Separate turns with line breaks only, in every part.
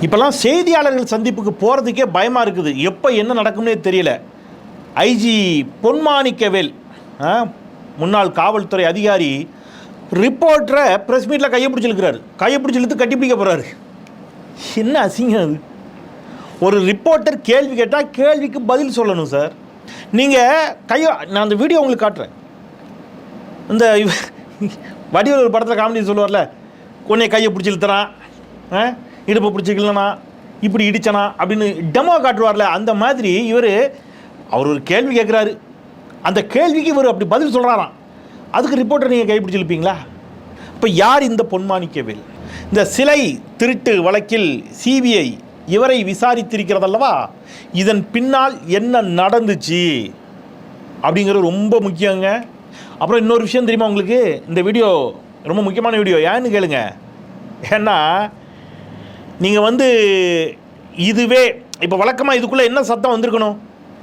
இப்போல்லாம் செய்தியாளர்கள் சந்திப்புக்கு போகிறதுக்கே பயமாக இருக்குது. எப்போ என்ன நடக்கும்னே தெரியல. ஐஜி பொன்மாணிக்கவேல் ஆ, முன்னாள் காவல்துறை அதிகாரி ரிப்போர்ட்டரை ப்ரெஸ் மீட்டில் கையை பிடிச்சிருக்கிறாரு கையை பிடிச்சி இழுத்து கட்டி பிடிக்க போகிறாரு என்ன அசிங்கம் அது? ஒரு ரிப்போர்ட்டர் கேள்வி கேட்டால் கேள்விக்கு பதில் சொல்லணும் சார். நீங்கள் கையை நான் அந்த வீடியோ உங்களுக்கு காட்டுறேன். இந்த இவ- ஒரு படத்தில் காமெடி சொல்லுவார்ல உன்னை கையை பிடிச்சி இழுத்துறான் ஆ? இடுப்பை பிடிச்சிக்கலனா இப்படி இடிச்சனா அப்படின்னு டெமோ காட்டுவார்ல அந்த மாதிரி இவர் அவர் ஒரு கேள்வி கேட்குறாரு அந்த கேள்விக்கு இவர் அப்படி பதில் சொல்கிறாராம் அதுக்கு ரிப்போர்ட்டர் நீங்கள் கைப்பிடிச்சிருப்பீங்களா இப்போ யார் இந்த பொன்மாணிக்கவேல்? இந்த சிலை திருட்டு வழக்கில் சிபிஐ இவரை விசாரித்திருக்கிறதல்லவா? இதன் பின்னால் என்ன நடந்துச்சு? அப்படிங்கிறது ரொம்ப முக்கியங்க. அப்புறம் இன்னொரு விஷயம் தெரியுமா உங்களுக்கு? இந்த வீடியோ ரொம்ப முக்கியமான வீடியோ. ஏன்னு கேளுங்க. ஏன்னா நீங்கள் வந்து இதுவே இப்போ வழக்கமாக இதுக்குள்ளே என்ன சத்தம் வந்திருக்கணும்?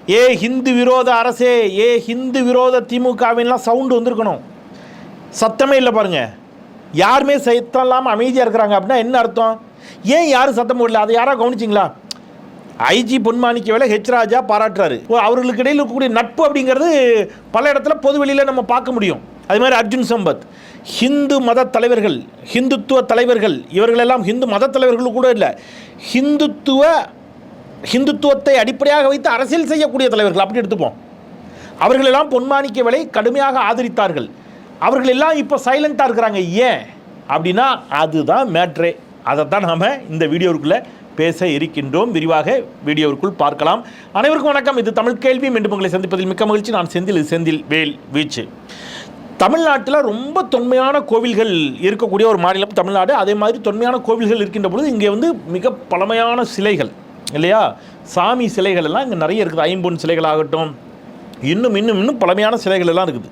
ஏ ஹிந்து விரோத அரசே ஏ ஹிந்து விரோத திமுகவின்லாம் சவுண்டு வந்திருக்கணும். சத்தமே இல்லை பாருங்கள் யாருமே சத்தம் இல்லாமல் அமைதியாக இருக்கிறாங்க அப்படின்னா என்ன அர்த்தம்? ஏன் யாரும் சத்தம் போடல? அதை யாராக கவனிச்சிங்களா? ஐஜி பொன்மாணிக்க வேலை ஹெச் ராஜா பாராட்டுறாரு. ஓ, அவர்களுக்கு இடையில் இருக்கக்கூடிய நட்பு அப்படிங்கிறது பல இடத்துல பொதுவெளியில் நம்ம பார்க்க முடியும். அது மாதிரி அர்ஜுன் சம்பத். ஹிந்து மத தலைவர்கள் ஹிந்துத்துவ தலைவர்கள் இவர்களெல்லாம் ஹிந்து மத தலைவர்கள் கூட இல்லை. ஹிந்துத்துவ ஹிந்துத்துவத்தை அடிப்படையாக வைத்து அரசியல் செய்யக்கூடிய தலைவர்கள். அப்படி எடுத்துப்போம். அவர்களெல்லாம் பொன்மாணிக்க விலை கடுமையாக ஆதரித்தார்கள். அவர்கள் எல்லாம் இப்போ சைலண்ட்டாக இருக்கிறாங்க. ஏன்? அப்படின்னா அதுதான் மேட்ரே அதை தான் நாம் இந்த வீடியோவுக்குள்ளே பேச இருக்கின்றோம். விரிவாக வீடியோவிற்குள் பார்க்கலாம். அனைவருக்கும் வணக்கம். இது தமிழ் கேள்வி. மீண்டும் உங்களை சந்திப்பதில் மிக்க மகிழ்ச்சி. நான் செந்தில் செந்தில் வேல் வீச்சு. தமிழ்நாட்டில் ரொம்ப தொன்மையான கோவில்கள் இருக்கக்கூடிய ஒரு மாநிலம் தமிழ்நாடு. அதே மாதிரி தொன்மையான கோவில்கள் இருக்கின்ற பொழுது இங்கே வந்து மிக பழமையான சிலைகள் இல்லையா? சாமி சிலைகள் எல்லாம் இங்கே நிறைய இருக்குது. ஐம்பொன் சிலைகள் ஆகட்டும் இன்னும் இன்னும் இன்னும் பழமையான சிலைகள் எல்லாம் இருக்குது.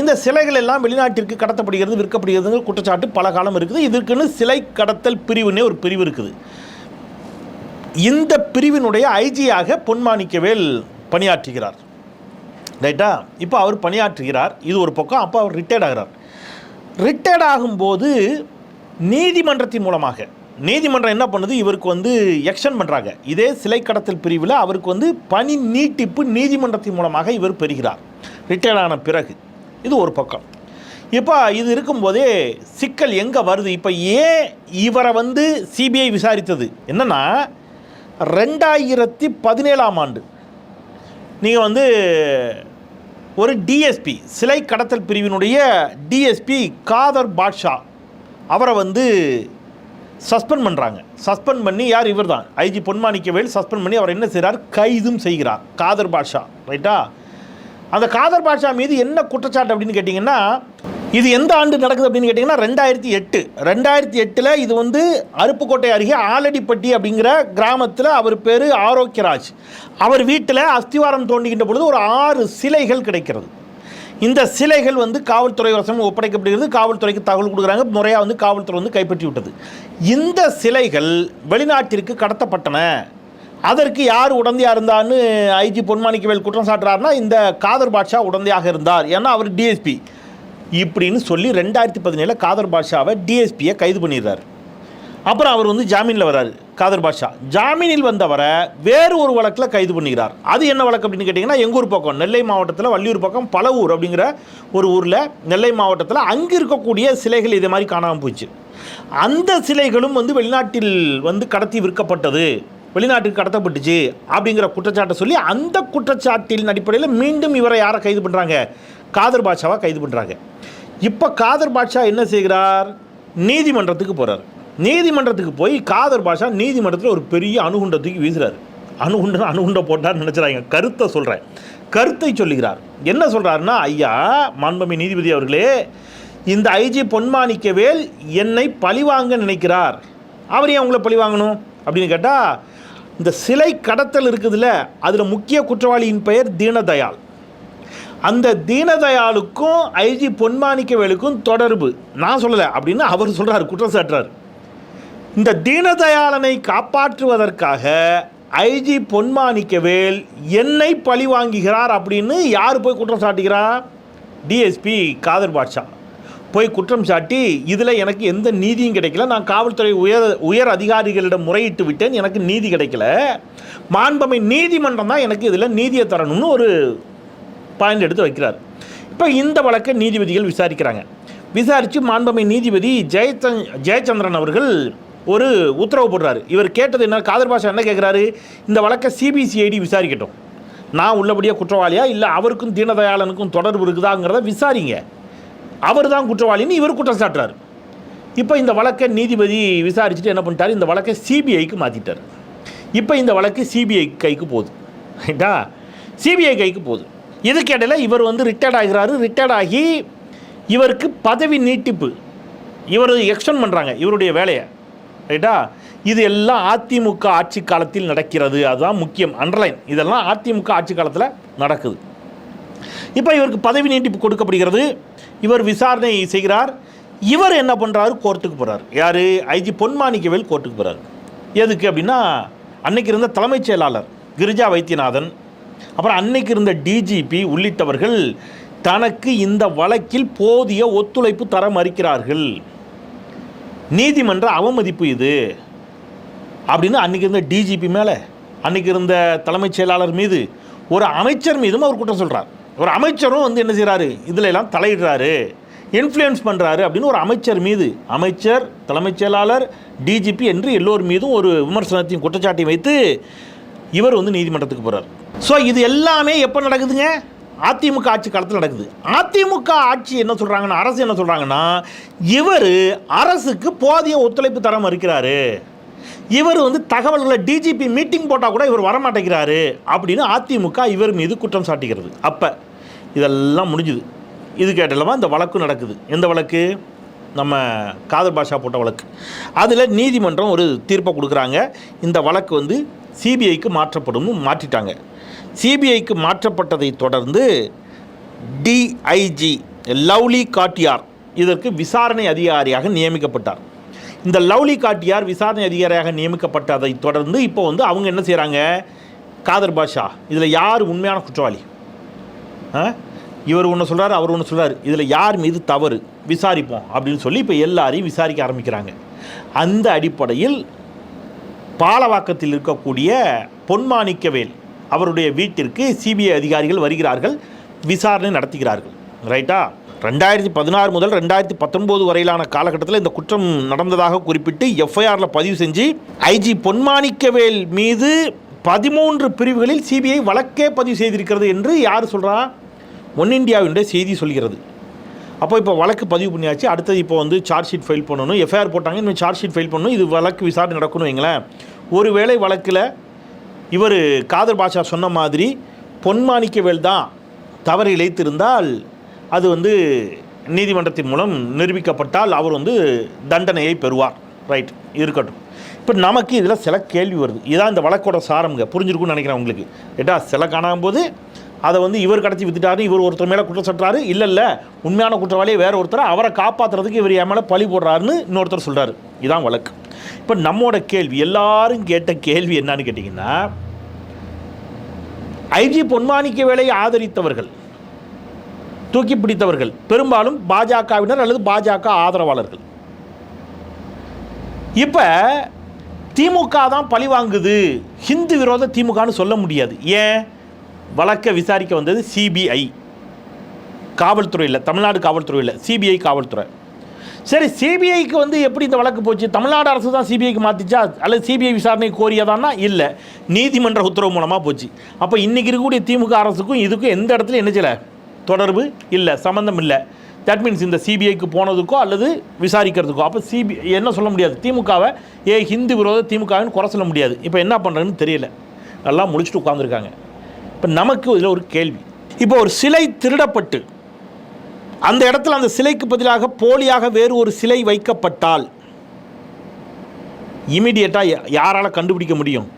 இந்த சிலைகள் எல்லாம் வெளிநாட்டிற்கு கடத்தப்படுகிறது விற்கப்படுகிறதுங்கிற குற்றச்சாட்டு பல காலம் இருக்குது. இதற்குன்னு சிலை கடத்தல் பிரிவுன்னே ஒரு பிரிவு இருக்குது. இந்த பிரிவினுடைய ஐஜியாக பொன்மாணிக்கவேல் பணியாற்றுகிறார். ரைட்டா இப்போ அவர் பணியாற்றுகிறார். இது ஒரு பக்கம். அப்போ அவர் ரிட்டையர்ட் ஆகிறார். ரிட்டையர்ட் ஆகும்போது நீதிமன்றத்தின் மூலமாக நீதிமன்றம் என்ன பண்ணுது? இவருக்கு வந்து எக்ஷன் பண்ணுறாங்க இதே சிலை கடத்தல் பிரிவில் அவருக்கு வந்து பணி நீட்டிப்பு நீதிமன்றத்தின் மூலமாக இவர் பெறுகிறார். ரிட்டையர்ட் ஆன பிறகு. இது ஒரு பக்கம். இப்போ இது இருக்கும்போதே சிக்கல் எங்கே வருது? இப்போ ஏன் இவரை வந்து சிபிஐ விசாரித்தது? என்னென்னா ரெண்டாயிரத்தி பதினேழாம் ஆண்டு. நீங்கள் வந்து ஒரு டிஎஸ்பி சிலை கடத்தல் பிரிவினுடைய டிஎஸ்பி காதர் பாட்ஷா. அவரை வந்து சஸ்பெண்ட் பண்ணுறாங்க சஸ்பெண்ட் பண்ணி யார்? இவர் தான் ஐஜி பொன்மாணிக்கவேல் சஸ்பெண்ட் பண்ணி அவர் என்ன செய்கிறார் கைதும் செய்கிறார். காதர் பாட்ஷா ரைட்டா? அந்த காதர் பாட்ஷா மீது என்ன குற்றச்சாட்டு அப்படின்னு கேட்டிங்கன்னா இது எந்த ஆண்டு நடக்குது அப்படின்னு கேட்டிங்கன்னா ரெண்டாயிரத்தி எட்டு. ரெண்டாயிரத்தி எட்டில் இது வந்து அருப்புக்கோட்டை அருகே ஆலடிப்பட்டி அப்படிங்கிற கிராமத்தில் அவர் பேர் ஆரோக்கியராஜ். அவர் வீட்டில் அஸ்திவாரம் தோண்டுகின்ற பொழுது ஒரு ஆறு சிலைகள் கிடைக்கிறது. இந்த சிலைகள் வந்து காவல்துறை வசம் ஒப்படைக்கப்படுகிறது. காவல்துறைக்கு தகவல் கொடுக்குறாங்க. முறையாக வந்து காவல்துறை வந்து கைப்பற்றி விட்டது. இந்த சிலைகள் வெளிநாட்டிற்கு கடத்தப்பட்டன. அதற்கு யார் உடந்தையாக இருந்தான்னு ஐஜி பொன்மாணிக்கவேல் குற்றம் சாட்டுறாருன்னா இந்த காதர் பாட்ஷா உடந்தையாக இருந்தார். ஏன்னா அவர் டிஎஸ்பி இப்படின்னு சொல்லி ரெண்டாயிரத்தி பதினேழில் காதர் பாட்ஷாவை டிஎஸ்பியை கைது பண்ணிடுறாரு. அப்புறம் அவர் வந்து ஜாமீனில் வராரு காதர் பாட்ஷா. ஜாமீனில் வந்தவரை வேறு ஒரு வழக்கில் கைது பண்ணுகிறார் அது என்ன வழக்கு அப்படின்னு கேட்டிங்கன்னா எங்கள் ஊர் பக்கம் நெல்லை மாவட்டத்தில் வள்ளியூர் பக்கம் பழவூர் அப்படிங்கிற ஒரு ஊரில் நெல்லை மாவட்டத்தில் அங்கே இருக்கக்கூடிய சிலைகள் இதே மாதிரி காணாமல் போச்சு. அந்த சிலைகளும் வந்து வெளிநாட்டில் வந்து கடத்தி விற்கப்பட்டது. வெளிநாட்டுக்கு கடத்தப்பட்டுச்சு அப்படிங்கிற குற்றச்சாட்டை சொல்லி அந்த குற்றச்சாட்டின் அடிப்படையில் மீண்டும் இவரை யாரை கைது பண்ணுறாங்க காதர் பாட்ஷாவை கைது பண்ணுறாங்க இப்போ காதர் பாட்ஷா என்ன செய்கிறார்? நீதிமன்றத்துக்கு போகிறார் நீதிமன்றத்துக்கு போய் காதர் பாஷா நீதிமன்றத்தில் ஒரு பெரிய அணுகுண்டை தூக்கி வீசுகிறார் அணுகுண்டன் அணுகுண்டை போட்டார்னு நினச்சிடாங்க கருத்தை சொல்கிறேன் கருத்தை சொல்லுகிறார். என்ன சொல்கிறாருன்னா ஐயா மாண்பமை நீதிபதி அவர்களே இந்த ஐஜி பொன்மாணிக்கவேல் என்னை பழிவாங்க நினைக்கிறார். அவர் ஏன் உங்களை பழி வாங்கணும்? அப்படின்னு கேட்டால் இந்த சிலை கடத்தல் இருக்குதுல்ல அதில் முக்கிய குற்றவாளியின் பெயர் தீனதயாள். அந்த தீனதயாளுக்கும் ஐஜி பொன்மாணிக்கவேலுக்கும் தொடர்பு. நான் சொல்லலை அப்படின்னு அவர் சொல்கிறார் குற்றம் சாட்டுறார். இந்த தீனதயாளனை காப்பாற்றுவதற்காக ஐஜி பொன்மாணிக்கவேல் என்னை பழி வாங்குகிறார் அப்படின்னு யார் போய் குற்றம் சாட்டுகிறா? டிஎஸ்பி காதர் பாட்ஷா. போய் குற்றம் சாட்டி இதில் எனக்கு எந்த நீதியும் கிடைக்கல. நான் காவல்துறை உயர் உயர் அதிகாரிகளிடம் முறையிட்டு விட்டேன். எனக்கு நீதி கிடைக்கல. மாண்பமை நீதிமன்றம் தான் எனக்கு இதில் நீதியை தரணும்னு ஒரு பாயிண்ட் எடுத்து வைக்கிறார். இப்போ இந்த வழக்கை நீதிபதிகள் விசாரிக்கிறாங்க. விசாரித்து மாண்பமை நீதிபதி ஜெயச்சந் ஜெயச்சந்திரன் அவர்கள் ஒரு உத்தரவு போடுறாரு. இவர் கேட்டது என்ன காதர் பாஷா என்ன கேட்குறாரு இந்த வழக்கை சிபிசிஐடி விசாரிக்கட்டும். நான் உள்ளபடியாக குற்றவாளியா? இல்லை அவருக்கும் தீனதயாளனுக்கும் தொடர்பு இருக்குதாங்கிறத விசாரிங்க. அவர் தான் குற்றவாளின்னு இவர் குற்றம் சாட்டுறாரு. இப்போ இந்த வழக்கை நீதிபதி விசாரிச்சுட்டு என்ன பண்ணிட்டார்? இந்த வழக்கை சிபிஐக்கு மாற்றிட்டார் இப்போ இந்த வழக்கு சிபிஐ கைக்கு போகுது. ரைட்டா? சிபிஐ கைக்கு போகுது. இதுக்கு இவர் வந்து ரிட்டையர்ட் ஆகிறாரு? ரிட்டையர்ட் ஆகி இவருக்கு பதவி நீட்டிப்பு. இவர் எக்ஸ்டெண்ட் பண்ணுறாங்க இவருடைய வேலையை. ரைட்டா இது எல்லாம் அதிமுக ஆட்சி காலத்தில் நடக்கிறது. அதுதான் முக்கியம் அண்டர்லைன் இதெல்லாம் அதிமுக ஆட்சி காலத்தில் நடக்குது. இப்போ இவருக்கு பதவி நீட்டிப்பு கொடுக்கப்படுகிறது. இவர் விசாரணை செய்கிறார். இவர் என்ன பண்ணுறாரு கோர்ட்டுக்கு போகிறார் யார்? ஐஜி பொன்மாணிக்கவேல் கோர்ட்டுக்கு போகிறார் எதுக்கு அப்படின்னா அன்னைக்கு இருந்த தலைமைச் செயலாளர் கிரிஜா வைத்தியநாதன் அப்புறம் அன்னைக்கு இருந்த டிஜிபி உள்ளிட்டவர்கள் தனக்கு இந்த வழக்கில் போதிய ஒத்துழைப்பு தர மறுக்கிறார்கள். நீதிமன்ற அவமதிப்பு இது. அப்படின்னு அன்னைக்கு இருந்த டிஜிபி மேலே அன்னைக்கு இருந்த தலைமைச் செயலாளர் மீது ஒரு அமைச்சர் மீதும் அவர் குற்றம் சொல்கிறார் ஒரு அமைச்சரும் வந்து என்ன செய்கிறாரு இதில் எல்லாம் தலையிடுறாரு. இன்ஃப்ளூயன்ஸ் பண்ணுறாரு அப்படின்னு ஒரு அமைச்சர் மீது அமைச்சர் தலைமைச் செயலாளர் டிஜிபி என்று எல்லோர் மீதும் ஒரு விமர்சனத்தையும் குற்றச்சாட்டையும் வைத்து இவர் வந்து நீதிமன்றத்துக்கு போகிறார் ஸோ இது எல்லாமே எப்போ நடக்குதுங்க? அதிமுக ஆட்சி காலத்தில் நடக்குது. அதிமுக ஆட்சி என்ன சொல்கிறாங்கன்னா அரசு என்ன சொல்கிறாங்கன்னா இவர் அரசுக்கு போதிய ஒத்துழைப்பு தர மறுக்கிறாரு இவர் வந்து தகவல்களை டிஜிபி மீட்டிங் போட்டால் கூட இவர் வரமாட்டேங்கிறாரு அப்படின்னு அதிமுக இவர் மீது குற்றம் சாட்டுகிறது. அப்போ இதெல்லாம் முடிஞ்சுது. இது கேட்டலமா இந்த வழக்கு நடக்குது. எந்த வழக்கு? நம்ம காதர் பாஷா போட்ட வழக்கு. அதில் நீதிமன்றம் ஒரு தீர்ப்பை கொடுக்குறாங்க. இந்த வழக்கு வந்து சிபிஐக்கு மாற்றப்படும்னு மாற்றிட்டாங்க. சிபிஐக்கு மாற்றப்பட்டதை தொடர்ந்து டிஐஜி லவ்லி காட்டியார் இதற்கு விசாரணை அதிகாரியாக நியமிக்கப்பட்டார். இந்த லவ்லி காட்டியார் விசாரணை அதிகாரியாக நியமிக்கப்பட்டதை தொடர்ந்து இப்போ வந்து அவங்க என்ன செய்கிறாங்க காதர் பாஷா இதில் யார் உண்மையான குற்றவாளி? ஆ? இவர் ஒன்று சொல்கிறார் அவர் ஒன்று சொல்கிறார் இதில் யார் மீது தவறு? விசாரிப்போம் அப்படின்னு சொல்லி இப்போ எல்லாரையும் விசாரிக்க ஆரம்பிக்கிறாங்க. அந்த அடிப்படையில் பாலவாக்கத்தில் இருக்கக்கூடிய பொன்மாணிக்கவேல் அவருடைய வீட்டிற்கு சிபிஐ அதிகாரிகள் வருகிறார்கள் விசாரணை நடத்துகிறார்கள். ரைட்டா ரெண்டாயிரத்தி பதினாறு முதல் ரெண்டாயிரத்தி பத்தொன்பது வரையிலான காலகட்டத்தில் இந்த குற்றம் நடந்ததாக குறிப்பிட்டு எஃப்ஐஆரில் பதிவு செஞ்சு ஐஜி பொன்மாணிக்கவேல் மீது பதிமூன்று பிரிவுகளில் சிபிஐ வழக்கே பதிவு செய்திருக்கிறது என்று யார் சொல்கிறா ஒன் இந்தியாவினுடைய செய்தி சொல்கிறது. அப்போ இப்போ வழக்கு பதிவு பண்ணியாச்சு. அடுத்தது இப்போ வந்து சார்ஜ் ஷீட் ஃபைல் பண்ணணும். எஃப்ஐஆர் போட்டாங்க. இன்னும் சார்ஜ் ஷீட் ஃபைல் பண்ணணும். இது வழக்கு விசாரணை நடக்கணும் வைங்களேன். ஒருவேளை வழக்கில் இவர் காதர் பாஷா சொன்ன மாதிரி பொன்மாணிக்கவேல் தான் தவறு இழைத்திருந்தால் அது வந்து நீதிமன்றத்தின் மூலம் நிரூபிக்கப்பட்டால் அவர் வந்து தண்டனையை பெறுவார். ரைட் இருக்கட்டும். இப்போ நமக்கு இதில் சில கேள்வி வருது. இதான் இந்த வழக்கோட சாரம்ங்க. புரிஞ்சிருக்கும்னு நினைக்கிறேன் உங்களுக்கு. ஏட்டா சில காணாம போது அதை வந்து இவர் கடத்தி வித்துட்டாரு இவர் ஒருத்தர் மேலே குற்றம் சாட்டுறாரு இல்லை இல்லை உண்மையான குற்றவாளியை வேறு ஒருத்தர் அவரை காப்பாற்றுறதுக்கு இவர் என் மேலே பழி போடுறாருன்னு இன்னொருத்தர் சொல்கிறாரு இதான் வழக்கு. இப்போ நம்மோட கேள்வி எல்லாரும் கேட்ட கேள்வி என்னன்னு கேட்டிங்கன்னா ஐஜி பொன்மாணிக்க வேலையை ஆதரித்தவர்கள் தூக்கி பிடித்தவர்கள் பெரும்பாலும் பாஜகவினர் அல்லது பாஜக ஆதரவாளர்கள். இப்போ திமுக தான் பழி வாங்குது. ஹிந்து விரோத திமுகன்னு சொல்ல முடியாது. ஏன்? வழக்கை விசாரிக்க வந்தது சிபிஐ காவல்துறையில் தமிழ்நாடு காவல்துறையில் சிபிஐ காவல்துறை. சரி சிபிஐக்கு வந்து எப்படி இந்த வழக்கு போச்சு? தமிழ்நாடு அரசு தான் சிபிஐக்கு மாற்றிச்சா அல்லது சிபிஐ விசாரணை கோரியதான்னா? இல்லை. நீதிமன்ற உத்தரவு மூலமாக போச்சு. அப்போ இன்றைக்கி இருக்கக்கூடிய திமுக அரசுக்கும் இதுக்கும் எந்த இடத்துல என்ன செய்யலை? தொடர்பு இல்லை சம்மந்தம் இல்லை. தட் மீன்ஸ் இந்த சிபிஐக்கு போனதுக்கோ அல்லது விசாரிக்கிறதுக்கோ. அப்போ சிபி என்ன சொல்ல முடியாது? திமுகவை ஏ ஹிந்து விரோத திமுகவின்னு குறை சொல்ல முடியாது. இப்போ என்ன பண்ணுறதுன்னு தெரியல. எல்லாம் முடிச்சுட்டு உட்காந்துருக்காங்க இப்போ நமக்கு இதில் ஒரு கேள்வி. இப்போ ஒரு சிலை திருடப்பட்டு அந்த இடத்துல அந்த சிலைக்கு பதிலாக போலியாக வேறு ஒரு சிலை வைக்கப்பட்டால் இமிடியேட்டாக யாரால் கண்டுபிடிக்க முடியும்?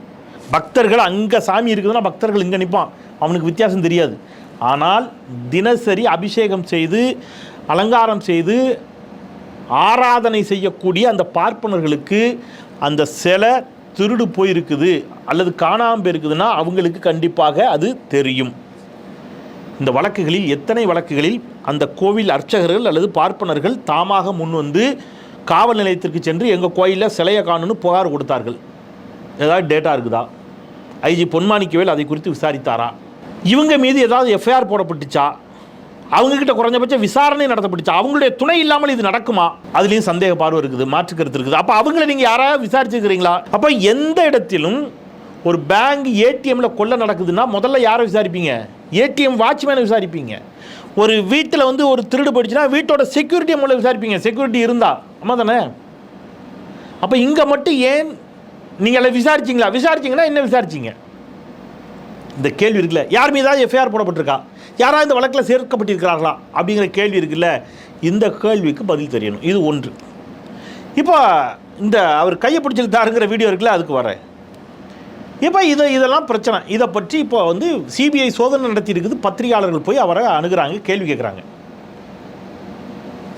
பக்தர்கள் அங்கே சாமி இருக்குதுன்னா பக்தர்கள் இங்கே நிற்பான் அவனுக்கு வித்தியாசம் தெரியாது. ஆனால் தினசரி அபிஷேகம் செய்து அலங்காரம் செய்து ஆராதனை செய்யக்கூடிய அந்த பார்ப்பனர்களுக்கு அந்த சிலை திருடு போயிருக்குது. அல்லது காணாமல் போயிருக்குதுன்னா அவங்களுக்கு கண்டிப்பாக அது தெரியும். இந்த வழக்குகளில் எத்தனை வழக்குகளில் அந்த கோவில் அர்ச்சகர்கள் அல்லது பார்ப்பனர்கள் தாமாக முன் வந்து காவல் நிலையத்திற்கு சென்று எங்கள் கோயிலில் சிலையை காணுன்னு புகார் கொடுத்தார்கள். ஏதாவது டேட்டா இருக்குதா? ஐஜி பொன்மாணிக்கவேல் அதை குறித்து விசாரித்தாரா? இவங்க மீது ஏதாவது எஃப்ஐஆர் போடப்பட்டுச்சா? அவங்கக்கிட்ட குறைஞ்சபட்ச விசாரணை நடத்தப்பட்டுச்சா? அவங்களுடைய துணை இல்லாமல் இது நடக்குமா? அதுலேயும் சந்தேக பார்வை இருக்குது மாற்று கருத்து இருக்குது. அப்போ அவங்கள நீங்கள் யாராவது விசாரிச்சிருக்கிறீங்களா அப்போ எந்த இடத்திலும் ஒரு பேங்க் ஏடிஎம்ல கொள்ள நடக்குதுன்னா முதல்ல யாரை விசாரிப்பீங்க? ஏடிஎம் வாட்ச்மேனை விசாரிப்பீங்க. ஒரு வீட்டில் வந்து ஒரு திருடு போயிடுச்சுன்னா வீட்டோட செக்யூரிட்டியை முதல்ல விசாரிப்பீங்க. செக்யூரிட்டி இருந்தா. ஆமாம் தானே? அப்போ இங்கே மட்டும் ஏன் நீங்கள் அதை விசாரிச்சிங்களா? விசாரிச்சிங்கன்னா என்ன விசாரிச்சிங்க? இந்த கேள்வி இருக்குல்ல. யார் மீதாவது எஃப்ஐஆர் போடப்பட்டிருக்கா? யாராவது இந்த வழக்கில் சேர்க்கப்பட்டிருக்கிறார்களா? அப்படிங்கிற கேள்வி இருக்குல்ல. இந்த கேள்விக்கு பதில் தெரியணும். இது ஒன்று. இப்போ இந்த அவர் கையை பிடிச்சிருந்தாருங்கிற வீடியோ இருக்குல்ல அதுக்கு வரேன். இப்போ இது இதெல்லாம் பிரச்சனை. இதை பற்றி இப்போ வந்து சிபிஐ சோதனை நடத்தி இருக்குது பத்திரிகையாளர்கள் போய் அவரை அணுகுறாங்க கேள்வி கேட்குறாங்க.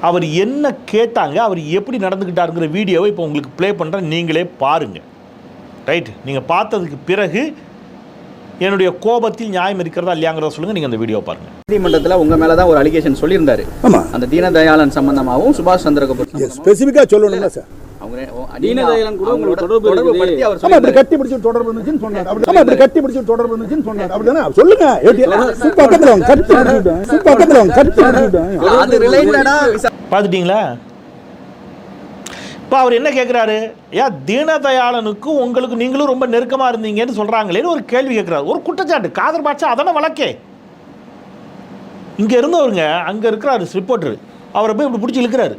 அவர் என்ன கேட்டாங்க அவர் எப்படி நடந்துக்கிட்டாருங்கிற வீடியோவை இப்போ உங்களுக்கு ப்ளே பண்ணுறேன் நீங்களே பாருங்கள் ரைட் நீங்கள் பார்த்ததுக்கு பிறகு என்னுடைய கோபத்தில் நியாயம் இருக்கிறதா இல்லையாங்கிறத சொல்லுங்கள் நீங்கள் அந்த வீடியோ பாருங்கள்
நீதிமன்றத்தில் உங்க மேல தான் ஒரு அலிகேஷன் சொல்லியிருந்தாரு.
ஆமா.
அந்த தீனதயாளன் சம்பந்தமாகவும் சுபாஷ் சந்திர கபூர் சம்பந்தமாவும்
ஸ்பெசிஃபிக்கா சொல்லணும்ல சார் கட்டி பிடிச்சு தொடர்பு இருந்துச்சுன்னு சொன்னார். அப்படி கட்டி பிடிச்சு தொடர்பு இருந்துச்சுன்னு சொன்னார். அப்படிதானே சொல்லுங்க. பக்கத்துல கட்டி பக்கத்துல கட்டி
பார்த்துட்டீங்களா? இப்போ அவர் என்ன கேட்குறாரு ஏன் தீனதயாளனுக்கு உங்களுக்கு நீங்களும் ரொம்ப நெருக்கமாக இருந்தீங்கன்னு சொல்கிறாங்களேன்னு ஒரு கேள்வி கேட்குறாரு ஒரு குற்றச்சாட்டு. காதர் பாட்சா அதானே வழக்கே. இங்கே இருந்தவருங்க அங்கே இருக்கிறாரு ரிப்போர்ட்டர் அவரை போய் இப்படி பிடிச்சி இழுக்கிறாரு.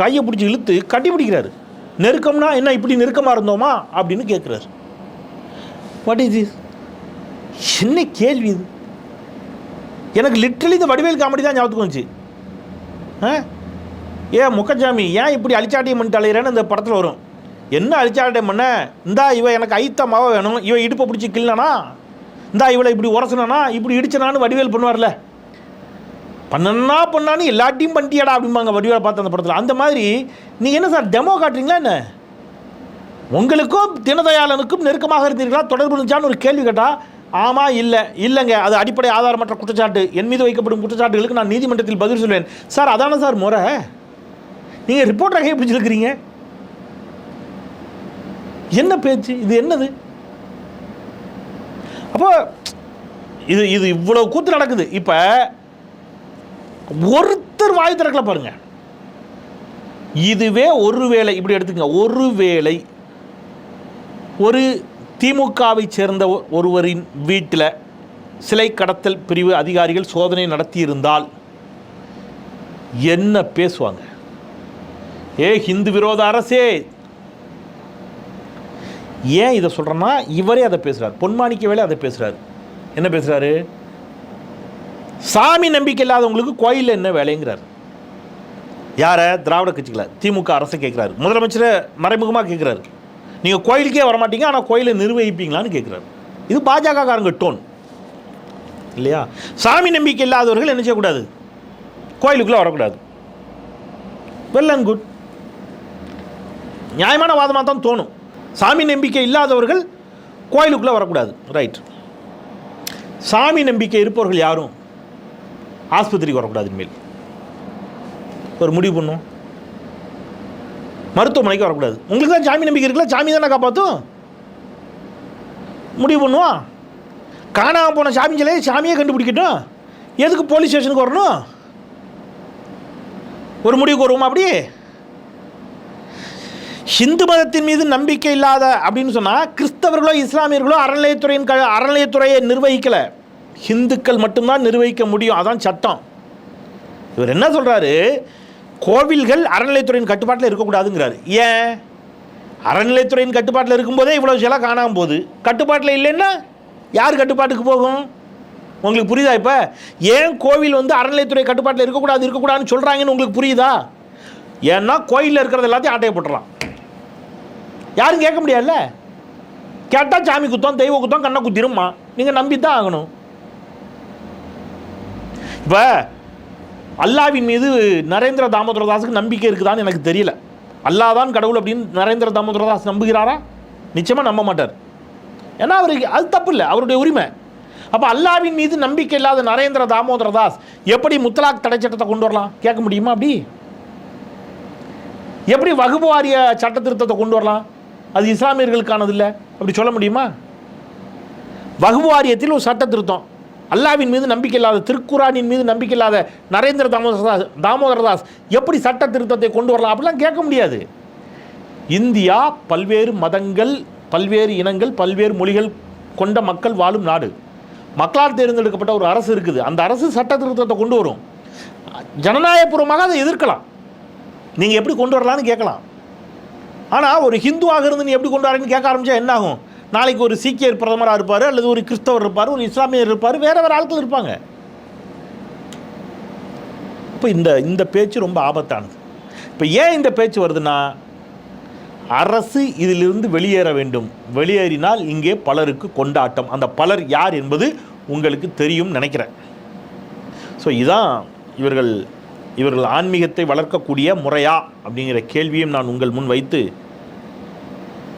கையை பிடிச்சி இழுத்து கட்டி பிடிக்கிறாரு. நெருக்கம்னா என்ன இப்படி நெருக்கமாக இருந்தோமா? அப்படின்னு கேட்குறாரு வாட் இஸ் திஸ் என்ன கேள்வி இது? எனக்கு லிட்ரலி இந்த வடிவேல் காமெடி தான் ஞாபகத்துக்கு வந்துச்சு. ஆ? ஏன் முக்கஞ்சாமி ஏன் இப்படி அழிச்சாட்டியம் பண்ணிட்டு அலையிறேன்னு இந்த படத்தில் வரும். என்ன அழிச்சாட்டியம் பண்ண இந்தா இவன் எனக்கு ஐத்தமாவ வேணும் இவன் இடுப்பை பிடிச்சி கிள்ளனா இந்தா இவளை இப்படி உரசனா இப்படி இடிச்சனான்னு வடிவேல் பண்ணுவார்ல. பண்ணனா பண்ணான்னு எல்லாத்தையும் பண்ணிட்டியாடா அப்படிம்பாங்க வடிவேல பார்த்து அந்த படத்தில். அந்த மாதிரி நீங்கள் என்ன சார் டெமோ காட்டுறீங்களா என்ன? உங்களுக்கும் தினதயாளனுக்கும் நெருக்கமாக இருந்தீர்களா? தொடர்பு இருந்துச்சான்னு ஒரு கேள்வி கேட்டால் ஆமாம் இல்லை இல்லைங்க. அது அடிப்படை ஆதாரமற்ற குற்றச்சாட்டு. என் மீது வைக்கப்படும் குற்றச்சாட்டுகளுக்கு நான் நீதிமன்றத்தில் பதில் சொல்வேன். சார் அதானே சார் முறை? நீங்கள் ரிப்போர்ட்டரை கையை பிடிச்சிருக்கிறீங்க என்ன பேச்சு? இது என்னது? அப்போ இது இது இவ்வளோ கூத்து நடக்குது. இப்போ ஒருத்தர் வாய் திறக்கல பாருங்க. இதுவே ஒருவேளை இப்படி எடுத்துக்கங்க ஒருவேளை ஒரு திமுகவை சேர்ந்த ஒ- ஒருவரின் வீட்டில் சிலை கடத்தல் பிரிவு அதிகாரிகள் சோதனை நடத்தியிருந்தால் என்ன பேசுவாங்க? ஏ ஹிந்து விரோத அரசே! ஏன் இதை சொல்கிறேன்னா இவரே அதை பேசுகிறார் பொன்மாணிக்க வேலை அதை பேசுகிறார் என்ன பேசுகிறாரு சாமி நம்பிக்கை இல்லாதவங்களுக்கு கோயிலில் என்ன வேலைங்கிறார். யாரை? திராவிட கட்சிகளை. திமுக அரசை கேட்குறாரு முதலமைச்சரை மறைமுகமாக கேட்குறாரு நீங்கள் கோயிலுக்கே வரமாட்டீங்க ஆனால் கோயிலை நிர்வகிப்பீங்களான்னு கேட்குறாரு இது பாஜக காரங்க டோன். இல்லையா? சாமி நம்பிக்கை இல்லாதவர்கள் என்ன செய்யக்கூடாது? கோயிலுக்குள்ளே வரக்கூடாது. வெல் அண்ட் குட் நியாயமான வாதமாக தான் தோணும். சாமி நம்பிக்கை இல்லாதவர்கள் கோயிலுக்குள்ளே வரக்கூடாது. ரைட் சாமி நம்பிக்கை இருப்பவர்கள் யாரும்? ஆஸ்பத்திரிக்கு வரக்கூடாது இனிமேல். ஒரு முடிவு பண்ணும். மருத்துவமனைக்கு வரக்கூடாது. உங்களுக்கு தான் சாமி நம்பிக்கை இருக்குல்ல? சாமி தானே காப்பாற்றும் முடிவு பண்ணுவோம் காணாமல் போன சாமிங்களே சாமியை கண்டுபிடிக்கட்டும். எதுக்கு போலீஸ் ஸ்டேஷனுக்கு வரணும்? ஒரு முடிவுக்கு வருவோமா அப்படி? ஹிந்து மதத்தின் மீது நம்பிக்கை இல்லாத அப்படின்னு சொன்னால் கிறிஸ்தவர்களோ இஸ்லாமியர்களோ அறநிலையத்துறையின் க அறநிலையத்துறையை நிர்வகிக்கலை. ஹிந்துக்கள் மட்டும்தான் நிர்வகிக்க முடியும். அதான் சட்டம். இவர் என்ன சொல்கிறாரு கோவில்கள் அறநிலைத்துறையின் கட்டுப்பாட்டில் இருக்கக்கூடாதுங்கிறாரு. ஏன்? அறநிலைத்துறையின் கட்டுப்பாட்டில் இருக்கும்போதே இவ்வளோ விஷயம்லாம் காணாமல் போகுது. கட்டுப்பாட்டில் இல்லைன்னா யார் கட்டுப்பாட்டுக்கு போகும்? உங்களுக்கு புரியுதா இப்போ? ஏன் கோவில் வந்து அறநிலைத்துறை கட்டுப்பாட்டில் இருக்கக்கூடாது இருக்கக்கூடாதுன்னு சொல்கிறாங்கன்னு உங்களுக்கு புரியுதா? ஏன்னா கோயிலில் இருக்கிறது எல்லாத்தையும் ஆட்டையை போட்டுடலாம் யாரும் கேட்க முடியாதுல்ல? கேட்டால் சாமி குத்தம் தெய்வ குத்தம் கண்ணை குத்திருமா நீங்கள் நம்பி தான் ஆகணும். இப்போ அல்லாவின் மீது நரேந்திர தாமோதரதாஸுக்கு நம்பிக்கை இருக்குதான்னு எனக்கு தெரியல. அல்லாஹ் தான் கடவுள் அப்படின்னு நரேந்திர தாமோதரதாஸ் நம்புகிறாரா? நிச்சயமாக நம்ப மாட்டார். ஏன்னா அவருக்கு அது தப்பு இல்லை அவருடைய உரிமை. அப்போ அல்லாவின் மீது நம்பிக்கை இல்லாத நரேந்திர தாமோதரதாஸ் எப்படி முத்தலாக் தடை சட்டத்தை கொண்டு வரலாம்? கேட்க முடியுமா அப்படி? எப்படி வகுப்பு வாரிய சட்ட திருத்தத்தை கொண்டு வரலாம்? அது இஸ்லாமியர்களுக்கானது இல்லை. அப்படி சொல்ல முடியுமா? வகுப்பு வாரியத்தில் ஒரு சட்ட திருத்தம் அல்லாவின் மீது நம்பிக்கை இல்லாத திருக்குரானின் மீது நம்பிக்கை இல்லாத நரேந்திர தாமோதரதாஸ் தாமோதரதாஸ் எப்படி சட்ட திருத்தத்தை கொண்டு வரலாம்? அப்படிலாம் கேட்க முடியாது. இந்தியா பல்வேறு மதங்கள் பல்வேறு இனங்கள் பல்வேறு மொழிகள் கொண்ட மக்கள் வாழும் நாடு. மக்களால் தேர்ந்தெடுக்கப்பட்ட ஒரு அரசு இருக்குது. அந்த அரசு சட்ட திருத்தத்தை கொண்டு வரும். ஜனநாயகபூர்வமாக அதை எதிர்க்கலாம். நீங்கள் எப்படி கொண்டு வரலான்னு கேட்கலாம். ஆனால் ஒரு ஹிந்துவாக இருந்து நீ எப்படி கொண்டு வரேன்னு கேட்க ஆரம்பித்தா என்ன ஆகும்? நாளைக்கு ஒரு சீக்கியர் பிரதமராக இருப்பார் அல்லது ஒரு கிறிஸ்தவர் இருப்பார் ஒரு இஸ்லாமியர் இருப்பார் வேறு வேறு ஆட்கள் இருப்பாங்க. இப்போ இந்த இந்த பேச்சு ரொம்ப ஆபத்தானது. இப்போ ஏன் இந்த பேச்சு வருதுன்னா அரசு இதிலிருந்து வெளியேற வேண்டும். வெளியேறினால் இங்கே பலருக்கு கொண்டாட்டம். அந்த பலர் யார் என்பது உங்களுக்கு தெரியும் நினைக்கிறேன். ஸோ இதான் இவர்கள் இவர்கள் ஆன்மீகத்தை வளர்க்கக்கூடிய முறையா அப்படிங்கிற கேள்வியும் நான் உங்கள் முன் வைத்து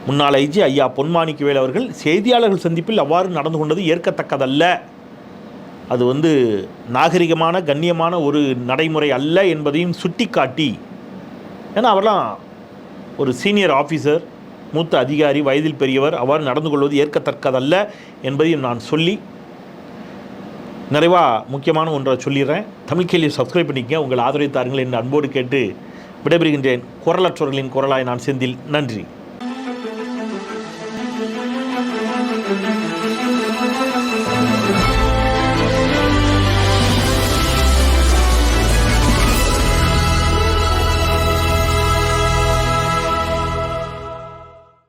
முன்னாள் ஐஜி ஐயா பொன்மாணிக்கவேல் அவர்கள் செய்தியாளர்கள் சந்திப்பில் அவ்வாறு நடந்து கொண்டது ஏற்கத்தக்கதல்ல. அது வந்து நாகரிகமான கண்ணியமான ஒரு நடைமுறை அல்ல என்பதையும் சுட்டிக்காட்டி ஏன்னா அவர்லாம் ஒரு சீனியர் ஆஃபீஸர் மூத்த அதிகாரி வயதில் பெரியவர் அவ்வாறு நடந்து கொள்வது ஏற்கத்தக்கதல்ல என்பதையும் நான் சொல்லி நிறைவாக முக்கியமான ஒன்றை சொல்லிடுறேன். தமிழ் கேள்வி சப்ஸ்கிரைப் பண்ணிக்கங்க. உங்கள் ஆதரவு தாருங்கள் என்று அன்போடு கேட்டு விடைபெறுகின்றேன். குரலற்றவர்களின் குரலாய் நான் செந்தில். நன்றி.